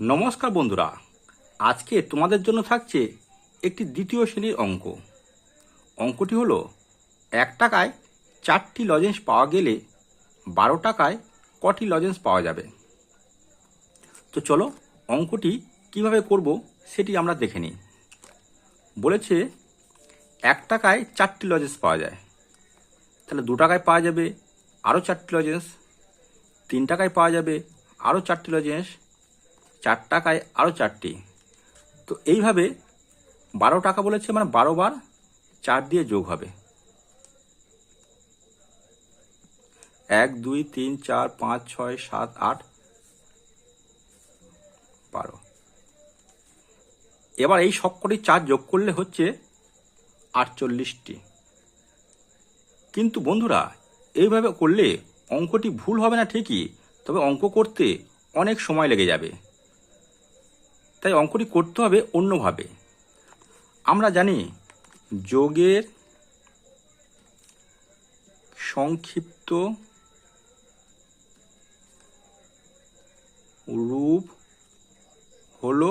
নমস্কার বন্ধুরা। আজকে তোমাদের জন্য থাকছে একটি দ্বিতীয় শ্রেণির অঙ্ক। অঙ্কটি হলো, এক টাকায় চারটি লজেন্স পাওয়া গেলে বারো টাকায় কটি লজেন্স পাওয়া যাবে। তো চলো, অঙ্কটি কীভাবে করব সেটি আমরা দেখে নিই। বলেছে, এক টাকায় চারটি লজেন্স পাওয়া যায়। তাহলে দু টাকায় পাওয়া যাবে আরও চারটি লজেন্স তিন টাকায় পাওয়া যাবে আরও চারটি লজেন্স চার টাকায় আরও চারটি। তো এইভাবে বারো টাকা বলেছে মানে বারো বার চার দিয়ে যোগ হবে। এক, দুই, তিন, চার, পাঁচ, ছয়, সাত, আট, বারো। এবার এই সবকটি চার যোগ করলে হচ্ছে আটচল্লিশটি। কিন্তু বন্ধুরা, এইভাবে করলে অঙ্কটি ভুল হবে না ঠিকই, তবে অঙ্ক করতে অনেক সময় লেগে যাবে। তাই অঙ্কটি করতে হবে অন্যভাবে। আমরা জানি যোগের সংক্ষিপ্ত রূপ হলো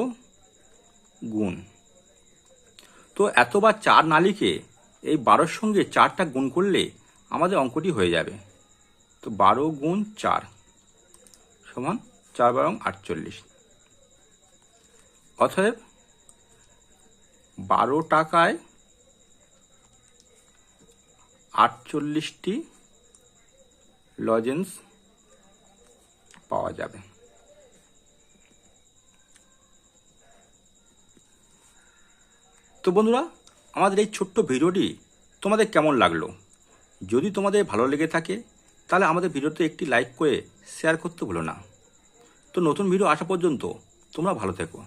গুণ। তো এতবার চার না লিখে এই বারোর সঙ্গে চারটা গুণ করলে আমাদের অঙ্কটি হয়ে যাবে। তো বারো গুণ চার সমান চার বারং আটচল্লিশ। অতএব বারো টাকায় আটচল্লিশটি লজেন্স পাওয়া যাবে। তো বন্ধুরা, আমাদের এই ছোট্ট ভিডিওটি তোমাদের কেমন লাগল? যদি তোমাদের ভালো লেগে থাকে, তাহলে আমাদের ভিডিওতে একটি লাইক করে শেয়ার করতে ভুলো না। তো নতুন ভিডিও আসা পর্যন্ত তোমরা ভালো থেকো।